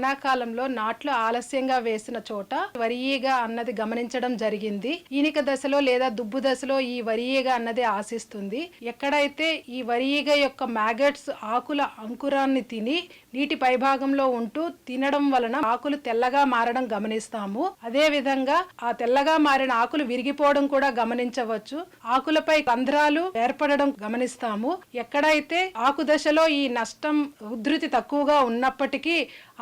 వానాకాలంలో నాట్లు ఆలస్యంగా వేసిన చోట వరి ఈగ అన్నది గమనించడం జరిగింది. ఈనిక దశలో లేదా దుబ్బు దశలో ఈ వరి ఈగ అన్నది ఆశిస్తుంది. ఎక్కడైతే ఈ వరి ఈగ యొక్క మ్యాగట్స్ ఆకుల అంకురాన్ని తిని నీటి పైభాగంలో ఉంటూ తినడం వలన ఆకులు తెల్లగా మారడం గమనిస్తాము. అదే విధంగా ఆ తెల్లగా మారిన ఆకులు విరిగిపోవడం కూడా గమనించవచ్చు. ఆకులపై కంద్రాలు ఏర్పడడం గమనిస్తాము. ఎక్కడైతే ఆకు దశలో ఈ నష్టం ఉధృతి తక్కువగా ఉన్నప్పటికీ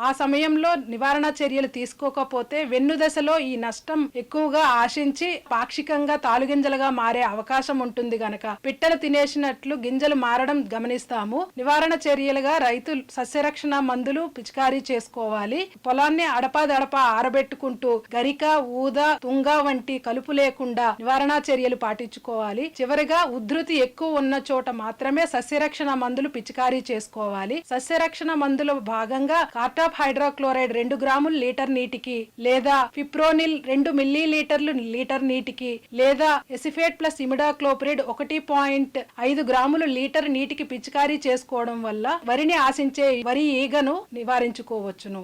ఆ సమయంలో నివారణ చర్యలు తీసుకోకపోతే వెన్ను దశలో ఈ నష్టం ఎక్కువగా ఆశించి పాక్షికంగా తాలుగింజలుగా మారే అవకాశం ఉంటుంది గనక. పిట్టలు తినేసినట్లు గింజలు మారడం గమనిస్తాము. నివారణ చర్యలుగా రైతులు సస్యరక్షణ మందులు పిచికారీ చేసుకోవాలి. పొలాన్ని అడపాదడపా ఆరబెట్టుకుంటూ గరిక ఊద తుంగ వంటి కలుపు లేకుండా నివారణ చర్యలు పాటించుకోవాలి. చివరిగా ఉధృతి ఎక్కువ ఉన్న చోట మాత్రమే సస్యరక్షణ మందులు పిచికారీ చేసుకోవాలి. సస్యరక్షణ మందుల భాగంగా కార్టాప్ హైడ్రోక్లోరైడ్ రెండు గ్రాములు లీటర్ నీటికి లేదా ఫిప్రోనిల్ రెండు మిల్లీ లీటర్లు లీటర్ నీటికి లేదా ఎసిఫేట్ ప్లస్ ఇమిడాక్లోప్రిడ్ ఒకటి పాయింట్ ఐదు గ్రాములు లీటర్ నీటికి పిచికారీ చేసుకోవడం వల్ల వరిని ఆశించే వరి ఈగను నివారించుకోవచ్చును.